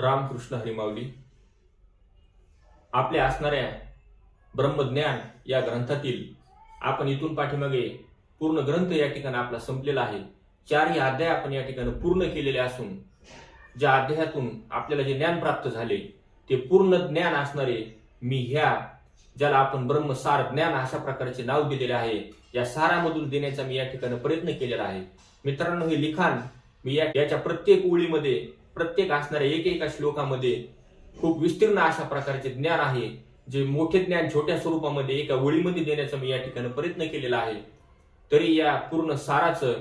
रामकृष्ण हरिमावली आपल्या असणाऱ्या ब्रह्मज्ञान या ग्रंथातील आपण इथून पाठीमागे पूर्ण ग्रंथ या ठिकाणी आपला संपलेला आहे. चारही अध्याय आपण या ठिकाणी पूर्ण केलेले असून ज्या अध्यायातून आपल्याला जे ज्ञान प्राप्त झाले ते पूर्ण ज्ञान असणारे मी ह्या ज्याला आपण ब्रह्मसार ज्ञान अशा प्रकारचे नाव दिलेले आहे या सारामधून देण्याचा मी या ठिकाणी प्रयत्न केलेला आहे. मित्रांनो हे लिखाण मी या याच्या प्रत्येक ओळीमध्ये प्रत्येक असणाऱ्या एक एका श्लोकामध्ये खूप विस्तीर्ण अशा प्रकारचे ज्ञान आहे जे मोठे ज्ञान छोट्या स्वरूपामध्ये एका ओळीमध्ये देण्याचा मी या ठिकाणी प्रयत्न केलेला आहे. तरी या पूर्ण साराचं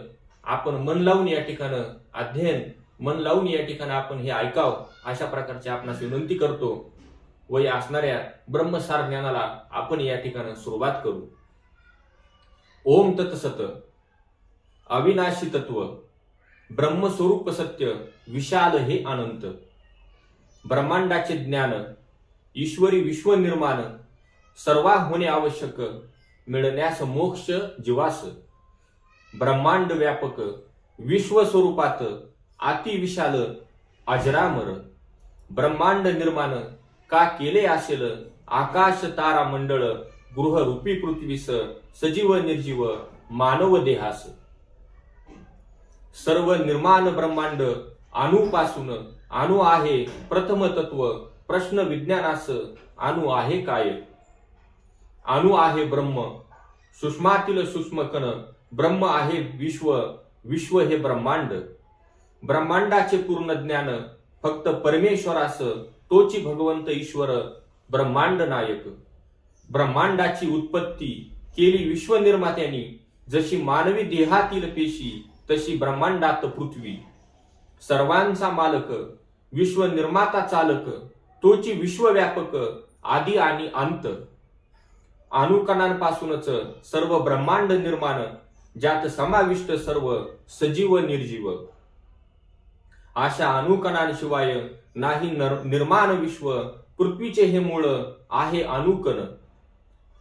आपण मन लावून या ठिकाणं अध्ययन मन लावून या ठिकाणी आपण हे ऐकावं अशा प्रकारची आपणास विनंती करतो. व या असणाऱ्या ब्रह्मसार ज्ञानाला आपण या ठिकाणी सुरुवात करू. ओम तत्सत. अविनाशी तत्व. ब्रह्मस्वरूप सत्य विशाल हे अनंत. ब्रह्मांडाचे ज्ञान ईश्वरी विश्व निर्माण सर्वा होणे आवश्यक मिळण्यास मोक्ष जीवास. ब्रह्मांड व्यापक विश्व स्वरूपात अति विशाल अजरामर. ब्रह्मांड निर्माण का केले असेल? आकाश तारा मंडळ गृहरूपी पृथ्वीस सजीव निर्जीव मानव देहास. सर्व निर्माण ब्रह्मांड अणुपासून अणु आहे प्रथम तत्व प्रश्न विज्ञानास अणु आहे काय? अणु आहे ब्रह्म सुषमातील सूक्ष्म कण ब्रह्म आहे विश्व विश्व हे ब्रह्मांड. ब्रह्मांडाचे पूर्ण ज्ञान फक्त परमेश्वरास तोची भगवंत ईश्वर ब्रह्मांड नायक. ब्रह्मांडाची उत्पत्ती केली विश्वनिर्मात्यांनी जशी मानवी देहातील पेशी तशी ब्रह्मांडात पृथ्वी. सर्वांचा मालक विश्व निर्माता चालक तोची विश्वव्यापक आदी आणि अंत. अनुकणांपासूनच सर्व ब्रह्मांड निर्माण ज्यात समाविष्ट सर्व सजीव निर्जीव. अशा अनुकणांशिवाय नाही नर- निर्माण विश्व पृथ्वीचे हे मूळ आहे अनुकण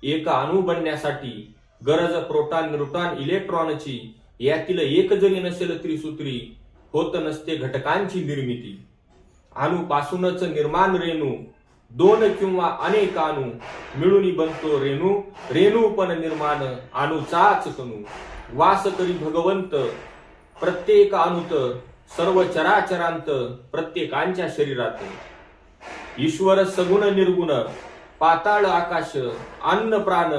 एक अणु बनण्यासाठी गरज प्रोटॉन न्यूट्रॉन इलेक्ट्रॉनची यातील एक जरी नसेल त्रिसूत्री होत नसते घटकांची निर्मिती. अणूपासूनच निर्माण रेणू दोन किंवा अनेक अणु मिळून बनतो रेणू. रेणू पण निर्माण अणूचाच कणू. वास करी भगवंत प्रत्येक अणुत सर्व चराचरांत प्रत्येकांच्या शरीरात. ईश्वर सगुण निर्गुण पाताळ आकाश अन्न प्राण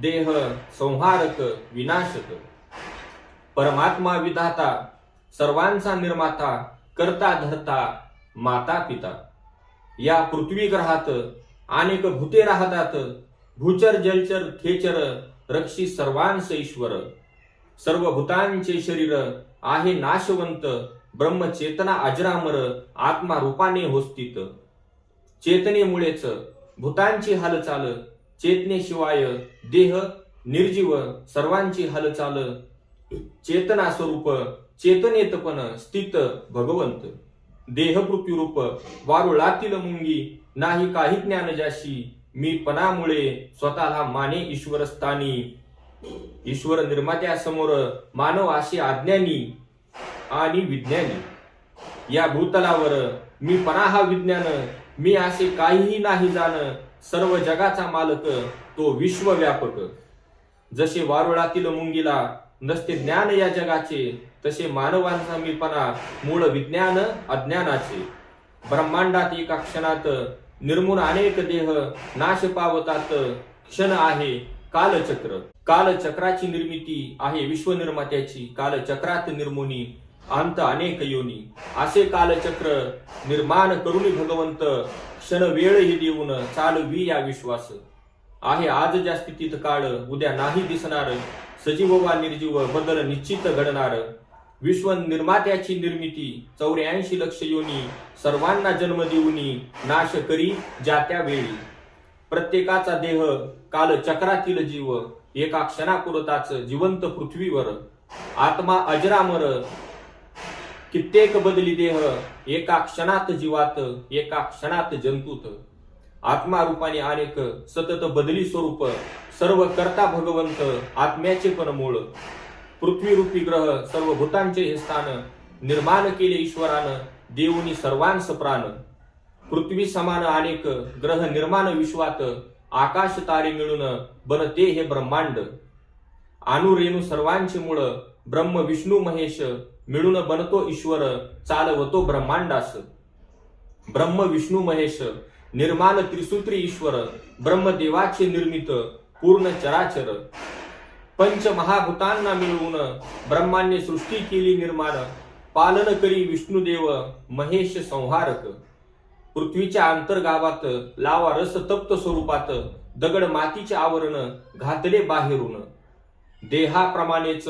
देह संहारक विनाशक. परमात्मा विधाता सर्वांचा निर्माता करता धरता माता पिता. या पृथ्वी ग्रहात अनेक भूते राहतात भूचर जलचर खेचर रक्षी सर्वांस ईश्वर. सर्व भूतांचे शरीर आहे नाशवंत ब्रह्मचेतना अजरामर आत्मा रूपाने होस्तित चेतनेमुळेच भूतांची हालचाल चेतनेशिवाय देह निर्जीव सर्वांची हालचाल चेतना स्वरूप चेतनेत पण स्थित भगवंत. देह रूप वारुळातील मुंगी नाही काही ज्ञान जाशी मी पणामुळे स्वतःला माने ईश्वर स्थानी ईश्वर निर्मात्या समोर मानव असे अज्ञानी आणि विज्ञानी. या भूतलावर मी पणा हा विज्ञान मी असे काहीही नाही जाण सर्व जगाचा मालक तो विश्वव्यापक. जसे वारुळातील मुंगीला नसते ज्ञान या जगाचे तसे मानवांचा मीपणा मूळ विज्ञान अज्ञानाचे. ब्रह्मांडात एका क्षणात निर्मून अनेक देह नाश पावतात क्षण आहे कालचक्र. कालचक्राची निर्मिती आहे विश्वनिर्मात्याची कालचक्रात निर्मुनी अंत अनेक योनी. असे कालचक्र निर्माण करुणी भगवंत क्षण वेळही देऊन चालवी या विश्वास. आहे आज ज्या स्थितीत काळ उद्या नाही दिसणार सजीव व निर्जीव बदल निश्चित घडणार. विश्व निर्मात्याची निर्मिती चौऱ्याऐंशी लक्ष योनी सर्वांना जन्म देऊनी नाश करी जात्या वेळी. प्रत्येकाचा देह काल चक्रातील जीव एका क्षणापुरताच जिवंत पृथ्वीवर. आत्मा अजरामर कित्येक बदली देह एका क्षणात जीवात एका क्षणात जंतूत. आत्मा रूपाने अनेक सतत बदली स्वरूप सर्व करता भगवंत आत्म्याचे पण मूळ. पृथ्वीरूपी ग्रह सर्व भूतांचे हे स्थान निर्माण केले ईश्वरानं देऊनी सर्वांस प्राण. पृथ्वी समान अनेक ग्रह निर्माण विश्वात आकाश तारे मिळून बनते हे ब्रह्मांड. रेणू सर्वांचे मूळ ब्रह्म विष्णू महेश मिळून बनतो ईश्वर चालवतो ब्रह्मांडास. ब्रह्म विष्णू महेश निर्माण त्रिसूत्री ईश्वर ब्रह्मदेवाचे निर्मित पूर्ण चराचर. पंच महाभूतांना मिळवून ब्रह्माने सृष्टी केली निर्माण पालन करी विष्णुदेव महेश संहारक. पृथ्वीच्या अंतर्गावात लावा रस तप्त स्वरूपात दगड मातीचे आवरण घातले बाहेरून. देहाप्रमाणेच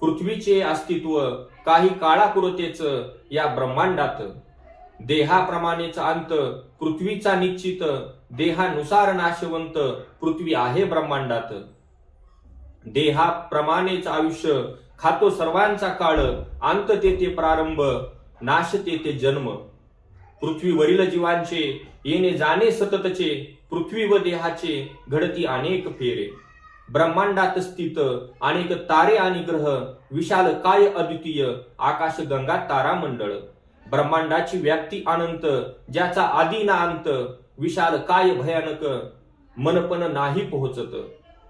पृथ्वीचे अस्तित्व काही काळापुरतेच या ब्रह्मांडात. देहाप्रमाणेच अंत पृथ्वीचा निश्चित देहानुसार नाशवंत पृथ्वी आहे ब्रह्मांडात. देहाप्रमाणेच आयुष्य खातो सर्वांचा काळ अंत तेथे प्रारंभ नाश तेथे जन्म. पृथ्वीवरील जीवांचे येणे जाणे सततचे पृथ्वी व देहाचे घडती अनेक फेरे. ब्रह्मांडात स्थित अनेक तारे आणि ग्रह विशाल काय अद्वितीय आकाश गंगा तारामंडळ. ब्रह्मांडाची व्याप्ती अनंत ज्याचा आदी ना अंत विशाल काय भयानक मनपण नाही पोहोचत.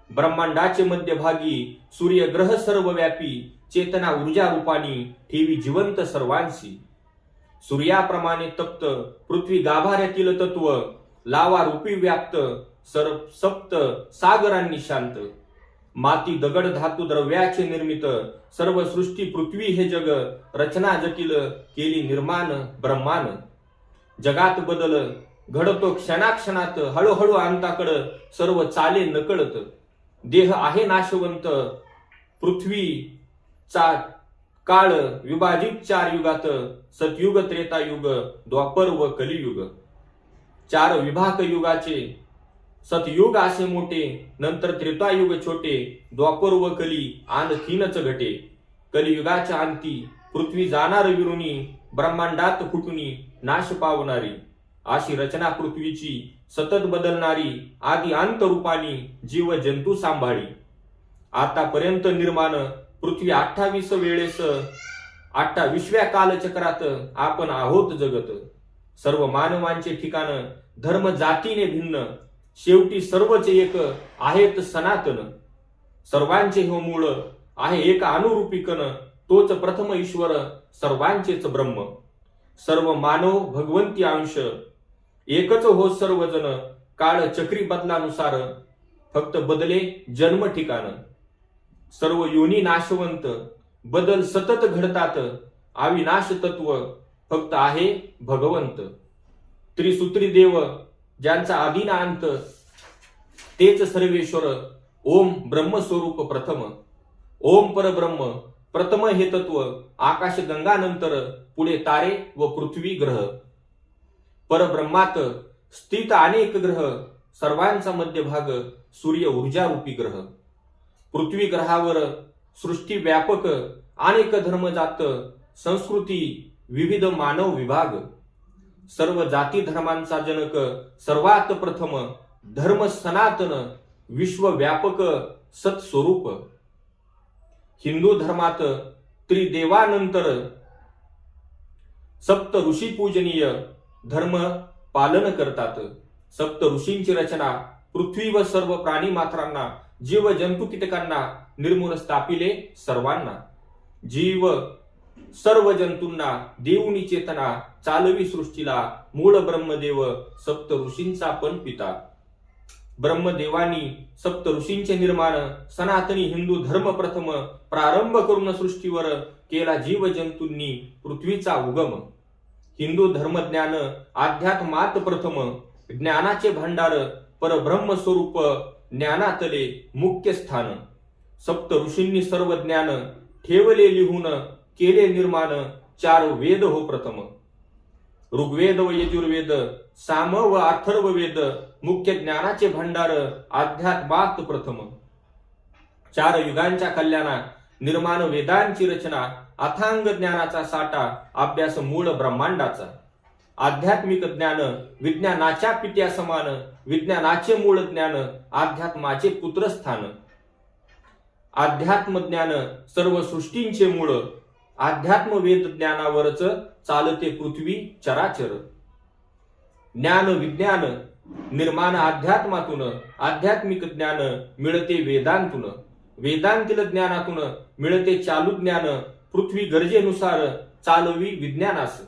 ब्रह्मांडाचे मध्यभागी सूर्य ग्रह सर्व व्यापी चेतना ऊर्जा रूपानी ठेवी जिवंत सर्वांशी. सूर्याप्रमाणे तप्त पृथ्वी गाभाऱ्यातील तत्व लावा रूपी व्याप्त सर सप्त सागरांनी शांत. माती दगड धातू द्रव्याचे निर्मित सर्व सृष्टी पृथ्वी हे जग रचना जटिल केली निर्माण ब्रह्मान. जगात बदल घडतो क्षणाक्षणात हळूहळू अंताकडं सर्व चाले नकळत. देह आहे नाशवंत पृथ्वीचा काळ विभाजित चार युगात सतयुग त्रेतायुग द्वापर व कलियुग. चार विभाग युगाचे सतयुग असे मोठे नंतर त्रेतायुग छोटे द्वापर व कली आणखीनच घटे. कलियुगाच्या अंती पृथ्वी जाणार विरुणी ब्रह्मांडात फुटुनी नाश पावणारी. अशी रचना पृथ्वीची सतत बदलणारी आदी अंतरूपानी जीव जंतू सांभाळी. आतापर्यंत निर्माण पृथ्वी अठ्ठावीस वेळेस अठ्ठावीसव्या कालचक्रात आपण आहोत जगत. सर्व मानवांचे ठिकाण धर्म जातीने भिन्न शेवटी सर्वच एक आहेत सनातन. सर्वांचे हो मूळ आहे एक अनुरूपिकन तोच प्रथम ईश्वर सर्वांचेच ब्रह्म. सर्व मानव भगवंती अंश एकच हो सर्वजण काळ चक्री बदलानुसार फक्त बदले जन्म ठिकाण. सर्व योनी नाशवंत बदल सतत घडतात. अविनाश तत्व फक्त आहे भगवंत. त्रिसूत्री देव ज्यांचा अंत तेच सर्वेश्वर ओम ब्रह्मस्वरूप प्रथम. ओम परब्रह्म प्रथम हे तत्व आकाश गंगानंतर पुढे तारे व पृथ्वी ग्रह. परब्रह्मात स्थित अनेक ग्रह सर्वांचा मध्यभाग सूर्य ऊर्जा रूपी ग्रह. पृथ्वी ग्रहावर सृष्टी व्यापक अनेक धर्मजात संस्कृती विविध मानव विभाग. सर्व जाती धर्मांचा जनक सर्वात प्रथम धर्म सनातन विश्वव्यापक सत्स्वरूप. हिंदू धर्मात त्रिदेवानंतर सप्त ऋषी पूजनीय धर्म पालन करतात. सप्त ऋषींची रचना पृथ्वी व सर्व प्राणी मात्रांना जीव जंतू कीटकांना निर्मूल स्थापिले सर्वांना. जीव सर्व जंतूंना देऊनी चेतना चालवी सृष्टीला मूळ ब्रह्मदेव सप्त ऋषींचा पण पिता. ब्रह्मदेवानी सप्त ऋषींचे निर्माण सनातनी हिंदू धर्म प्रथम प्रारंभ करून सृष्टीवर केला जीव जंतूंनी पृथ्वीचा उगम. हिंदू धर्मज्ञान अध्यात्मात प्रथम ज्ञानाचे भांडार परब्रह्म स्वरूप ज्ञानातले मुख्य स्थान. सप्त ऋषींनी सर्व ज्ञान ठेवले लिहून केले निर्माण चार वेद हो प्रथम. ऋग्वेद व यजुर्वेद साम व अथर्व वेद मुख्य ज्ञानाचे भांडार अध्यात्मात प्रथम. चार युगांच्या कल्याणा निर्माण वेदांची रचना अथांग ज्ञानाचा साठा अभ्यास मूळ ब्रह्मांडाचा. आध्यात्मिक ज्ञान विज्ञानाच्या पित्या समान विज्ञानाचे मूळ ज्ञान अध्यात्माचे पुत्रस्थान. अध्यात्म ज्ञान सर्व सृष्टींचे मूळ अध्यात्म वेद ज्ञानावरच चालते पृथ्वी चराचर. ज्ञान विज्ञान निर्माण अध्यात्मातून आध्यात्मिक ज्ञान मिळते वेदांतून. वेदांतील ज्ञानातून मिळते चालू ज्ञान पृथ्वी गरजेनुसार चालवी विज्ञानास.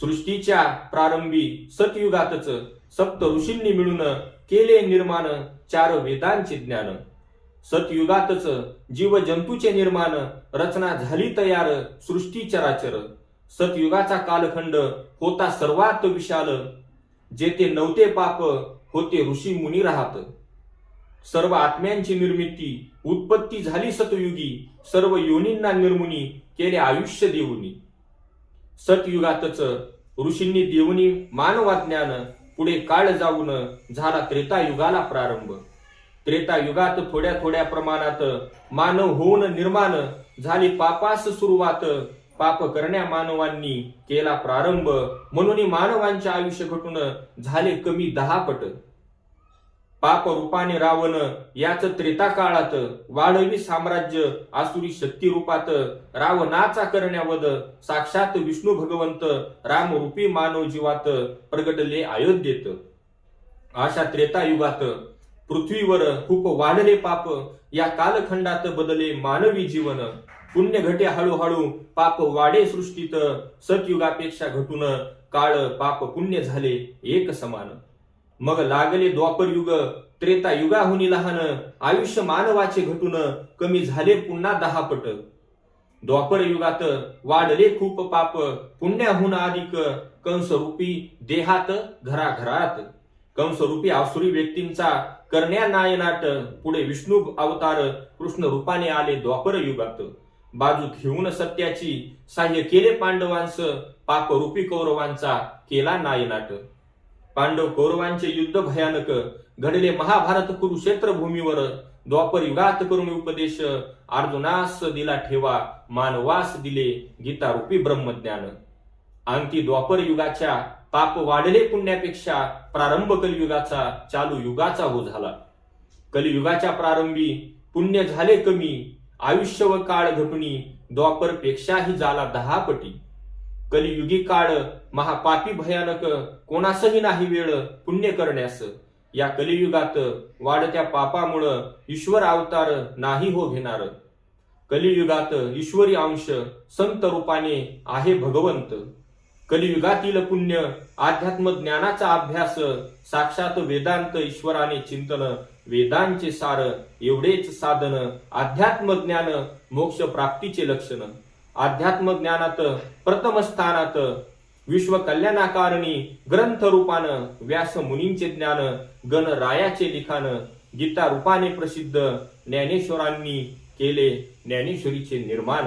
सृष्टीच्या प्रारंभी सतयुगातच सप्त ऋषींनी मिळून केले निर्माण चार वेदांचे ज्ञान. सतयुगातच जीव जंतूचे निर्माण रचना झाली तयार सृष्टी चराचर. सतयुगाचा कालखंड होता सर्वात विशाल जेथे नव्हते पाप होते ऋषी मुनी राहत. सर्व आत्म्यांची निर्मिती उत्पत्ती झाली सतयुगी सर्व योनींना निर्मुनी केले आयुष्य देऊनी. सतयुगातच ऋषींनी देऊनी मानवाज्ञान पुढे काळ जाऊन झाला त्रेतायुगाला प्रारंभ. त्रेतायुगात थोड्या थोड्या प्रमाणात मानव होऊन निर्माण झाली पापास सुरुवात. पाप करण्या मानवांनी केला प्रारंभ. म्हणून मानवांचे आयुष्य घटून झाले कमी दहा पट. पाप रूपाने रावण याच त्रेता काळात वाढवी साम्राज्य आसुरी शक्ती रूपात रावणाचा करण्यावध साक्षात विष्णू भगवंत रामरूपी मानव जीवात प्रगटले अयोध्येत. अशा त्रेतायुगात पृथ्वीवर खूप वाढले पाप या कालखंडात बदले मानवी जीवन. पुण्य घटे हळूहळू पाप वाढे सृष्टीत सतयुगापेक्षा घटून काळ पाप पुण्य झाले एक समान. मग लागले द्वापर युग त्रेता युगाहुनी लहान आयुष्य मानवाचे घटून कमी झाले पुन्हा दहा पट. द्वापर युगात वाढले खूप पाप पुण्याहून अधिक कंसरूपी देहात घराघरात. कंसरूपी आसुरी व्यक्तींचा करण्या नायनाट पुढे विष्णू अवतार कृष्ण रूपाने आले द्वापर युगात. बाजू घेऊन सत्याची साह्य केले पांडवांस पापरूपी कौरवांचा केला नायनाट. पांडव कौरवांचे युद्ध भयानक घडले महाभारत कुरुक्षेत्र भूमीवर द्वापर युगात करून उपदेश अर्जुनास दिला ठेवा मानवास दिले गीता रूपी ब्रह्मज्ञान. अंती द्वापर युगाच्या पाप वाढले पुण्यापेक्षा प्रारंभ कलियुगाचा चालू युगाचा हो झाला. कलियुगाच्या प्रारंभी पुण्य झाले कमी आयुष्य व काळ घटणी द्वापर पेक्षाही झाला दहा पटी. कलियुगी काळ महापापी भयानक कोणासही नाही वेळ पुण्य करण्यास. या कलियुगात वाढत्या पापामुळं ईश्वर अवतार नाही हो घेणार. कलियुगात ईश्वरी अंश संत रूपाने आहे भगवंत. कलियुगातील पुण्य अध्यात्म ज्ञानाचा अभ्यास साक्षात वेदांत ईश्वराने चिंतन वेदांचे सार एवढेच साधन अध्यात्म ज्ञान मोक्ष प्राप्तीचे लक्षण. अध्यात्म ज्ञानात प्रथम स्थानात विश्व कल्याणाकारणी ग्रंथ रूपानं व्यास मुनींचे ज्ञान गणरायाचे लिखाण गीता रूपाने प्रसिद्ध ज्ञानेश्वरांनी केले ज्ञानेश्वरीचे निर्माण.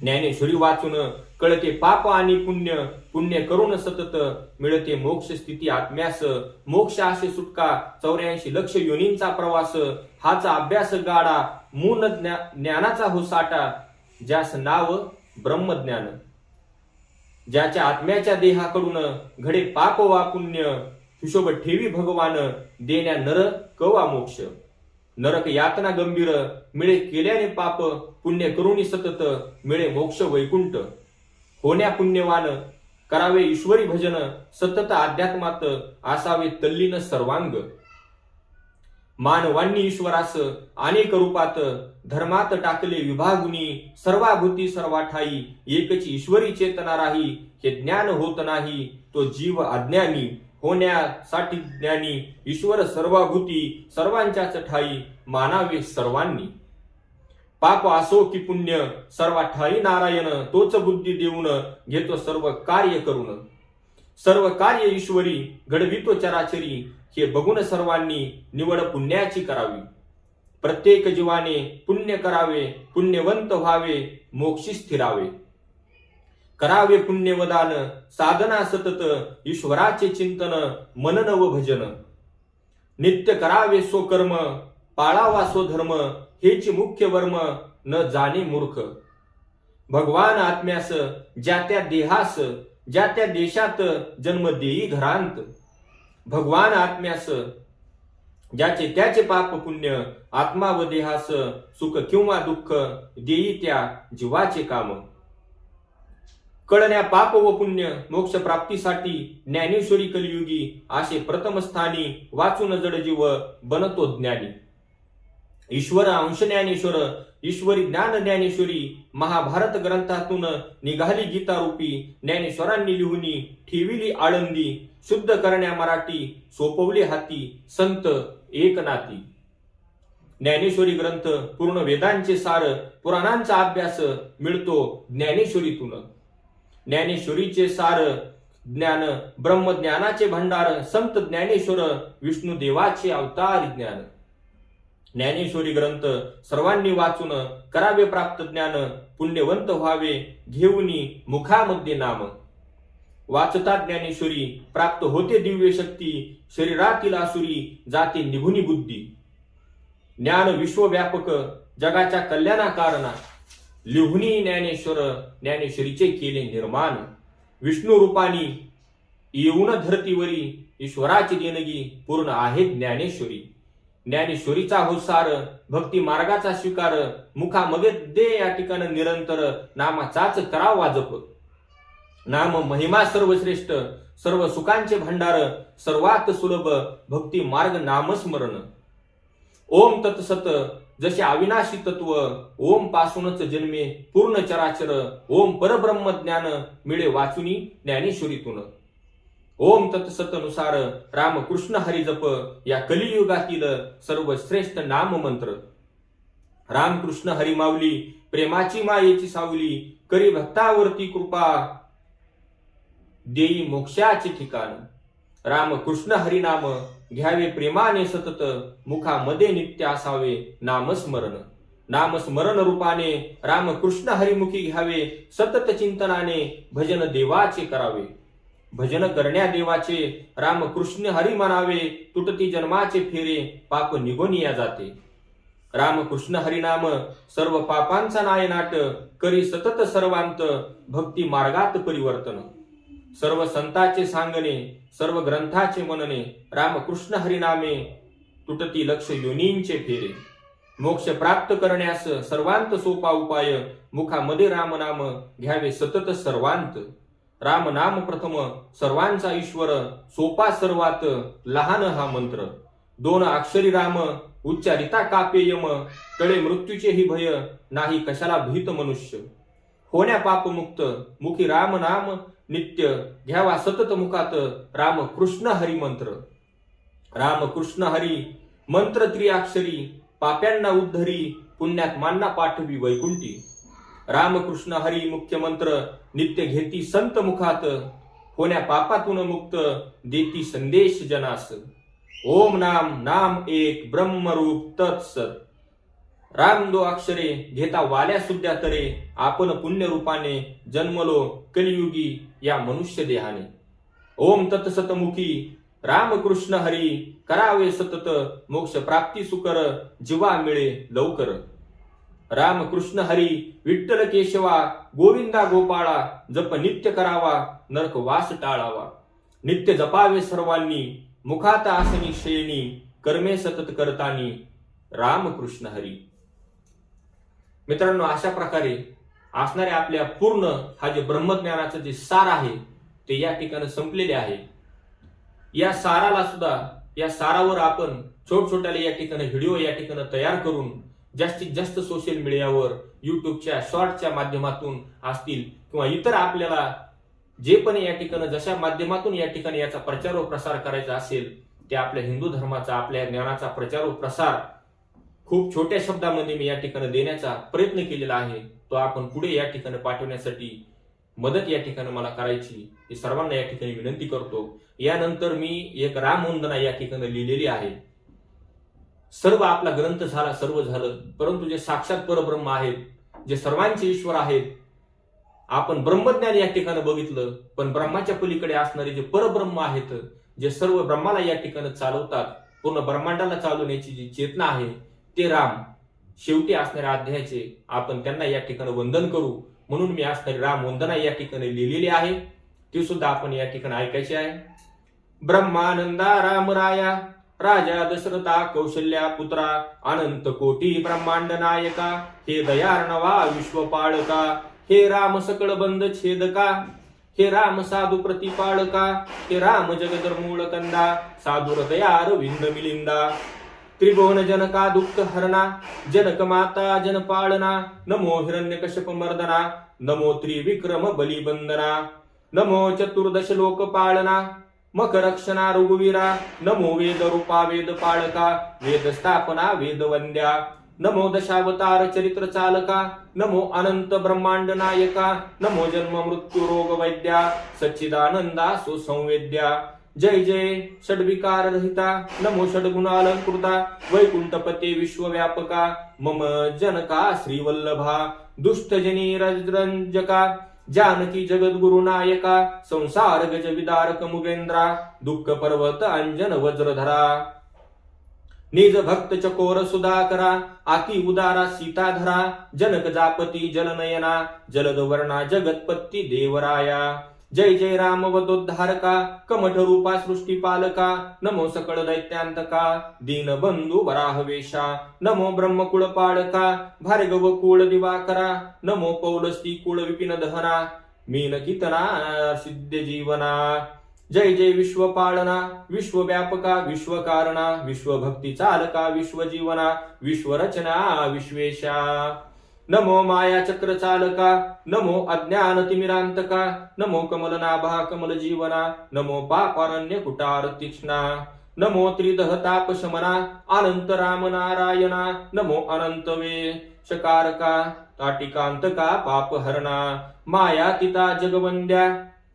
ज्ञानेश्वरी वाचून कळते पाप आणि पुण्य पुण्य करून सतत मिळते मोक्ष स्थिती आत्म्यास. मोक्ष असे सुटका चौऱ्याऐंशी लक्ष योनींचा प्रवास. हाचा अभ्यास गाडा मून ज्ञानाचा हो साठा ज्यास नाव ब्रह्मज्ञान ज्याच्या आत्म्याच्या देहाकडून घडे पाप वा पुण्य हिशोब ठेवी भगवान देण्या नर कवा मोक्ष. नरक यातना गंभीर मिळे केल्याने पाप पुण्य करुणी सतत मिळे मोक्ष वैकुंठ. होण्या पुण्यवान करावे ईश्वरी भजन सतत अध्यात्मात असावे तल्लीन सर्वांग. मानवांनी ईश्वरास अनेक रूपात धर्मात टाकले विभागुनी सर्वाभूती सर्वाठाई एकची ईश्वरी चेतना राही हे ज्ञान होत नाही तो जीव अज्ञानी होण्यासाठी ज्ञानी ईश्वर सर्वाभूती सर्वांच्याच ठाई मानावे सर्वांनी. पाप असो की पुण्य सर्वा ठाई नारायण तोच बुद्धी देऊन घेतो सर्व कार्य करून. सर्व कार्य ईश्वरी घडवितो चराचरी हे बघून सर्वांनी निवड पुण्याची करावी. प्रत्येक जीवाने पुण्य करावे पुण्यवंत व्हावे मोक्षी स्थिरावे. करावे पुण्यवदान साधना सतत ईश्वराचे चिंतन मनन व भजन. नित्य करावे स्वकर्म पाळावा स्वधर्म हेच मुख्य वर्म न जाणे मूर्ख. भगवान आत्म्यास ज्या त्या देहास ज्या त्या देशात जन्म देई घरांत. भगवान आत्म्यास ज्याचे त्याचे पाप पुण्य आत्मा व देहास सुख किंवा दुःख देई त्या जीवाचे काम. कळण्या पाप व पुण्य मोक्ष प्राप्तीसाठी ज्ञानेश्वरी कलियुगी असे प्रथम स्थानी वाचून जडजीव बनतो ज्ञानी. ईश्वर अंश ज्ञानेश्वर ईश्वरी ज्ञान ज्ञानेश्वरी महाभारत ग्रंथातून निघाली गीतारूपी ज्ञानेश्वरांनी लिहुनी ठेविली आळंदी शुद्ध करण्या मराठी सोपवली हाती संत एकनाती ज्ञानेश्वरी ग्रंथ पूर्ण वेदांचे सार पुराणांचा अभ्यास मिळतो ज्ञानेश्वरीतून. ज्ञानेश्वरीचे सार ज्ञान ब्रह्मज्ञानाचे भंडार संत ज्ञानेश्वर विष्णू देवाचे अवतार ज्ञान. ज्ञानेश्वरी ग्रंथ सर्वांनी वाचून करावे प्राप्त ज्ञान पुण्यवंत व्हावे घेऊनी मुखामध्ये नाम. वाचता ज्ञानेश्वरी प्राप्त होते दिव्य शक्ती शरीरातील असुरी जाते निघुनी बुद्धी. ज्ञान विश्वव्यापक जगाच्या कल्याणाकारणा. लिहुनी ज्ञानेश्वर ज्ञानेश्वरीचे केले निर्माण. विष्णू रूपानी येऊन धरतीवरी ईश्वराची देणगी पूर्ण आहे ज्ञानेश्वरी. ज्ञानेश्वरीचा होसार भक्ती मार्गाचा स्वीकार मुखामध्ये दे या ठिकाणी निरंतर नामाचाच करावा जप नाम महिमा सर्वश्रेष्ठ सर्व सुखांचे भंडार सर्वात सुलभ भक्ती मार्ग नामस्मरण. ओम तत्सत जसे अविनाशी तत्व ओम पासूनच जन्मे पूर्ण चराचर ओम परब्रह्म ज्ञान मिळे वाचुनी ज्ञानेश्वरीतून. ओम तत्सत नुसार राम कृष्ण हरी जप या कलियुगातील सर्वश्रेष्ठ नाम मंत्र राम कृष्ण हरी माऊली प्रेमाची मायेची सावली करी भक्तावरती कृपा देई मोक्षाचे ठिकाण. राम कृष्ण हरिनाम घ्यावे प्रेमाने सतत मुखामध्ये नित्य असावे नामस्मरण. नामस्मरण रूपाने राम कृष्ण हरिमुखी घ्यावे सतत चिंतनाने भजन देवाचे करावे. भजन करण्या देवाचे राम कृष्ण हरी म्हणावे तुटती जन्माचे फेरे पाप निगोनिया जाते. राम कृष्ण हरिनाम सर्व पापांचा नायनाट करी सतत सर्वांत भक्ती मार्गात परिवर्तन. सर्व संतांचे सांगणे सर्व ग्रंथाचे मनने रामकृष्ण हरिनामे तुटती लक्ष योनींचे फेरे. मोक्ष प्राप्त करण्यास सर्वांत सोपा उपाय मुखामध्ये रामनाम घ्यावे सतत सर्वांत. राम नाम प्रथम सर्वांचा ईश्वर सोपा सर्वात लहान हा मंत्र. दोन अक्षरी राम उच्चारिता कापे यम तळे मृत्यूचेही भय नाही कशाला भीत मनुष्य. होण्या पापमुक्त मुखी राम नाम नित्य घ्यावा सतत मुखात राम कृष्ण हरी मंत्र. राम कृष्ण हरी मंत्र त्रियाक्षरी पाप्यांना उद्धरी पुण्यात मान्ना पाठवी वैकुंठी. रामकृष्ण हरी मुख्य मंत्र नित्य घेती संत मुखात होण्या पापातून मुक्त देती संदेश जनास. ओम नाम नाम एक ब्रह्मरूप तत्सत. राम दो अक्षरे घेता वाल्या सुद्धा तरे आपण पुण्य रूपाने जन्मलो कलियुगी या मनुष्य देहाने ओम तत्सतमुखी रामकृष्ण हरी करावे सतत मोक्ष प्राप्ती सुकर जीवा मिळे लवकर. रामकृष्ण हरी विठ्ठल केशवा गोविंदा गोपाळा जप नित्य करावा नरक वास टाळावा. नित्य जपावे सर्वांनी मुखात आसनी श्रेणी कर्मे सतत करतानी रामकृष्ण हरी. मित्रांनो अशा प्रकारे असणाऱ्या आपल्या पूर्ण हा जे ब्रह्मज्ञानाचं जे सार आहे ते या ठिकाणी संपलेले आहे. या साराला सुद्धा या सारावर आपण छोट छोट्याला या ठिकाणी व्हिडिओ या ठिकाणी तयार करून जास्तीत जास्त सोशल मीडियावर युट्यूबच्या शॉर्टच्या माध्यमातून असतील किंवा इतर आपल्याला जे पण या ठिकाणी जशा माध्यमातून या ठिकाणी याचा प्रचार व प्रसार करायचा असेल ते आपल्या हिंदू धर्माचा आपल्या ज्ञानाचा प्रचार व प्रसार खूप छोट्या शब्दामध्ये मी या ठिकाणी देण्याचा प्रयत्न केलेला आहे. तो आपण पुढे या ठिकाणी पाठवण्यासाठी मदत या ठिकाणी मला करायची ही सर्वांना या ठिकाणी विनंती करतो. यानंतर मी एक रामवंदना या ठिकाणी लिहिलेली आहे. सर्व आपला ग्रंथ झाला सर्व झालं परंतु जे साक्षात परब्रह्म आहेत जे सर्वांचे ईश्वर आहेत आपण ब्रह्मज्ञान या ठिकाणी बघितलं पण ब्रह्माच्या पलीकडे असणारे जे परब्रह्म आहेत जे सर्व ब्रह्माला या ठिकाणी चालवतात पूर्ण ब्रह्मांडाला चालवण्याची जी चेतना आहे ते राम. शेवटी असणाऱ्या अध्यायाचे आपण त्यांना या ठिकाणी वंदन करू. म्हणून मी असणारी राम वंदना या ठिकाणी लिहिलेली आहे. ती सुद्धा आपण या ठिकाणी ऐकायची आहे. ब्रह्मानंदा रामराया राजा दशरथा कौशल्या पुत्रा अनंत कोटी ब्रह्मांड नायका हे दयार्णवा विश्वपाळका हे राम सकळ बंद छेदका हे राम साधू प्रतिपाळका हे राम जगदर मूळ कंदा साधू हृदया विंद मिलिंदा. त्रिभुवन जनका दुःख हरणा जनक माता जन पाळना नमो हिरण्य कश्यप मर्दना नमो त्रिविक्रम बलिबंदना नमो चतुर्दश लोक पाळना रघुवीरा नमो वेद रूपा वेद पाळका वेद स्थापना वेद वंद्या नमो दशावतार चरित्र चालका नमो अनंत ब्रह्मांड नायका नमो जन्म मृत्यू रोग वैद्या सच्चिदानंदा सुसंवेद्या जय जय षड्विकार रहिता नमो षड्गुणालंकृता वैकुंठपते विश्वव्यापका मम जनका श्रीवल्लभा दुष्टजनी रजरंजका जानकी जगद्गुरु नायका संसार गज विदारक मुगेंद्रा दुःख पर्वत अंजन वज्रधरा। निज भक्त चकोर सुधाकरा आती उदारा सीताधरा जनक जापती जलनयना जलद वर्णा जगतपत्ती देवराया। जय जय राम वदोद्धारका कमठ रूपा सृष्टी पालका नमो सकळ दैत्यांतका दीन बंधू वराहवेशा नमो ब्रह्म कुळ पाळका भार्गव कुळ दिवाकरा नमो पौलस्ती कुळ विपिन दहना मीन कितना सिद्ध जीवना। जय जय विश्व पाळना विश्वव्यापका विश्वकारणा विश्वभक्ती चालका विश्वजीवना विश्वरचना विश्वेशा। नमो माया चक्र चालका नमो अज्ञान तिमिरांतका नमो कमलनाभा कमल जीवना नमो पापारण्य कुटार तीक्ष्णा नमो त्रिदह ताप शमना अनंत राम नारायणा नमो अनंत वे शकारका ताटिकांतका पाप हरणा माया तिता जगवंद्या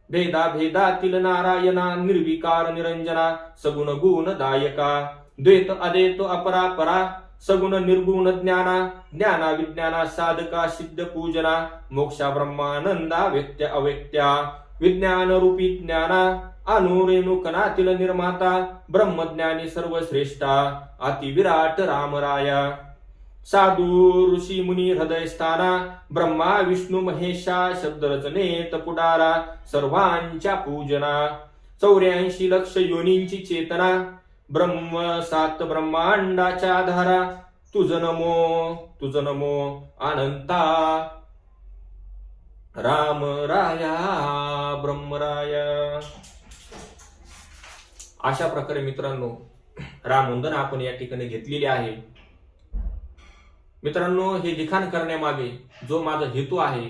भेदा भेदातील नारायणा निर्विकार निरंजना सगुण गुण दायका द्वैत अदेत अपरापरा सगुण निर्गुण ज्ञाना ज्ञाना विज्ञाना साधका सिद्ध पूजना मोक्षा ब्रह्मानंदा व्यक्त्य अव्यक्त्या विज्ञान रूपी ज्ञाना अनुरेणुकनातील निर्माता ब्रह्मज्ञानी सर्वश्रेष्ठा अतिविराट रामराया. साधू ऋषी मुनी हृदय स्थाना ब्रह्मा विष्णू महेशा शब्दरचनेत पुडारा सर्वांच्या पूजना. चौऱ्याऐंशी लक्ष योनींची चेतना ब्रह्म सात ब्रह्मांडाच्या आधारा तुझ नमो तुझ नमो अनंता. राम राया ब्रह्मराया अशा प्रकारे मित्रांनो रामवंदन आपण या ठिकाणी घेतलेली आहे. मित्रांनो हे लिखाण करण्यामागे जो माझा हेतू आहे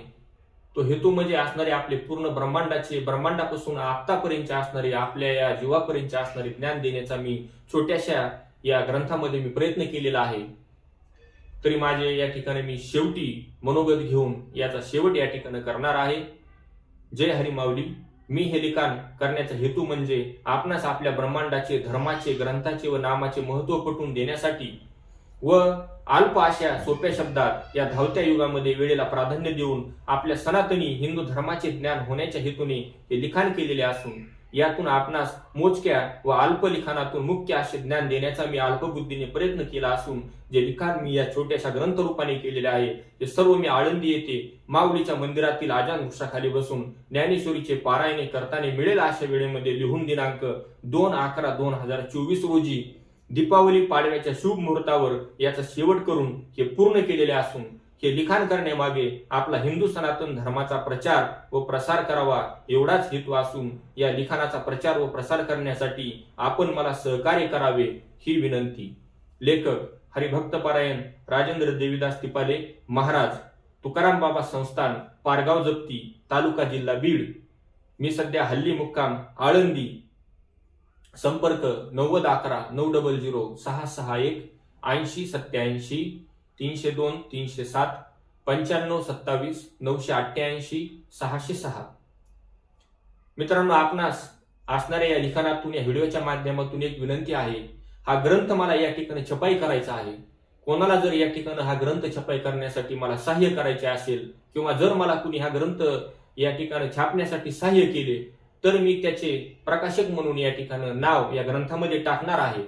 तो हेतू म्हणजे असणारे आपले पूर्ण ब्रह्मांडाचे ब्रह्मांडापासून आतापर्यंत असणारे आपल्या या जीवापर्यंत असणारे ज्ञान देण्याचा मी छोट्याशा या ग्रंथामध्ये मी प्रयत्न केलेला आहे. तरी माझे या ठिकाणी मी शेवटी मनोगत घेऊन याचा शेवट या ठिकाणी करणार आहे. जय हरिमावली मी हे लिखाण करण्याचा हेतू म्हणजे आपणास आपल्या ब्रह्मांडाचे धर्माचे ग्रंथाचे व नामाचे महत्त्व पटवून देण्यासाठी व अल्प अशा सोप्या शब्दात या धावत्या युगामध्ये वेळेला प्राधान्य देऊन आपल्या सनातनी हिंदू धर्माचे ज्ञान होण्याच्या हेतूने हे लिखाण केलेले असून यातून आपणास मोजक्या व अल्प लिखाणातून मुख्य असे ज्ञान देण्याचा मी अल्पबुद्धीने प्रयत्न केला असून जे लिखाण मी या छोट्याशा ग्रंथ रूपाने केलेले आहे ते सर्व मी आळंदी येथे माऊलीच्या मंदिरातील आजान वृक्षाखाली बसून ज्ञानेश्वरीचे पारायणे करताना मिळेल अशा वेळेमध्ये लिहून दिनांक दोन अकरा दोन हजार चोवीस रोजी दीपावली पाडव्याच्या शुभ मुहूर्तावर याचा शेवट करून हे पूर्ण केलेले असून हे लिखाण करण्यामागे आपला हिंदू सनातन धर्माचा प्रचार व प्रसार करावा एवढाच हेतू असून या लिखाणाचा प्रचार व प्रसार करण्यासाठी आपण मला सहकार्य करावे ही विनंती. लेखक हरिभक्तपारायण राजेंद्र देवीदास तिपाले महाराज तुकाराम बाबा संस्थान पारगाव जप्ती तालुका जिल्हा बीड. मी सध्या हल्ली मुक्काम आळंदी संपर्क नव्वद अकरा नऊ डबल झिरो सहा सहा एक ऐंशी सत्याऐंशी तीनशे दोन तीनशे सात पंच्याण्णव सत्तावीस नऊशे अठ्ठ्याऐंशी सहाशे सहा. मित्रांनो आपणास असणाऱ्या या लिखाणातून या व्हिडिओच्या माध्यमातून एक विनंती आहे. हा ग्रंथ मला या ठिकाणी छपाई करायचा आहे. कोणाला जर या ठिकाणी हा ग्रंथ छपाई करण्यासाठी मला सहाय्य करायचे असेल किंवा जर मला कुणी हा ग्रंथ या ठिकाणी छापण्यासाठी सहाय्य केले तर मी त्याचे प्रकाशक म्हणून या ठिकाणी नाव या ग्रंथामध्ये टाकणार आहे.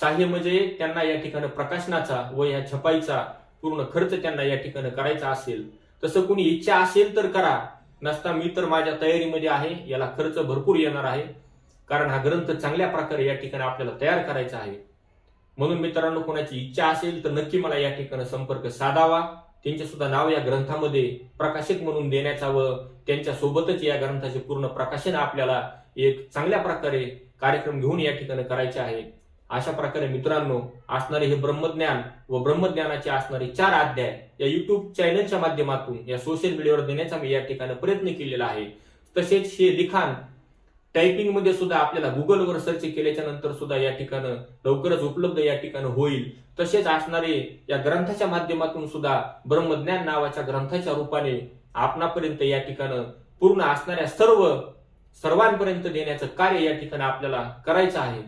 साह्य म्हणजे त्यांना या ठिकाणी प्रकाशनाचा व या छपाईचा पूर्ण खर्च त्यांना या ठिकाणी करायचा असेल. तसं कुणी इच्छा असेल तर करा. नसता मी तर माझ्या तयारीमध्ये आहे याला खर्च भरपूर येणार आहे. कारण हा ग्रंथ चांगल्या प्रकारे या ठिकाणी आपल्याला तयार करायचा आहे. म्हणून मित्रांनो कोणाची इच्छा असेल तर नक्की मला या ठिकाणी संपर्क साधावा. त्यांचे सुद्धा नाव या ग्रंथामध्ये प्रकाशक म्हणून देण्याचा व त्यांच्या सोबतच या ग्रंथाचे पूर्ण प्रकाशन आपल्याला एक चांगल्या प्रकारे कार्यक्रम घेऊन या ठिकाणी करायचे आहे. अशा प्रकारे मित्रांनो असणारे हे ब्रह्मज्ञान व ब्रह्मज्ञानाचे असणारे चार अध्याय या युट्यूब चॅनलच्या माध्यमातून या सोशल मीडियावर देण्याचा मी या ठिकाणी प्रयत्न केलेला आहे. तसेच हे लिखाण टायपिंगमध्ये सुद्धा आपल्याला गुगलवर सर्च केल्याच्यानंतर सुद्धा या ठिकाणी लवकरच उपलब्ध या ठिकाणी होईल. तसेच असणारे या ग्रंथाच्या माध्यमातून सुद्धा ब्रह्मज्ञान नावाच्या ग्रंथाच्या रूपाने आपणापर्यंत या ठिकाणं पूर्ण असणाऱ्या सर्व सर्वांपर्यंत देण्याचं कार्य या ठिकाणी आपल्याला करायचं आहे.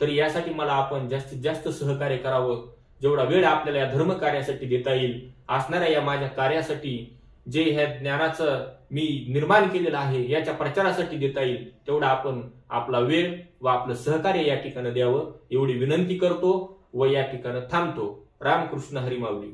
तर यासाठी मला आपण जास्तीत जास्त सहकार्य करावं जेवढा वेळ आपल्याला या धर्म कार्यासाठी देता येईल. असणाऱ्या या माझ्या कार्यासाठी जे ह्या ज्ञानाचं मी निर्माण केलेलं आहे याच्या प्रचारासाठी देता येईल तेवढा आपण आपला वेळ व आपलं सहकार्य या ठिकाणी द्यावं एवढी विनंती करतो व या ठिकाणी थांबतो. रामकृष्ण हरिमावली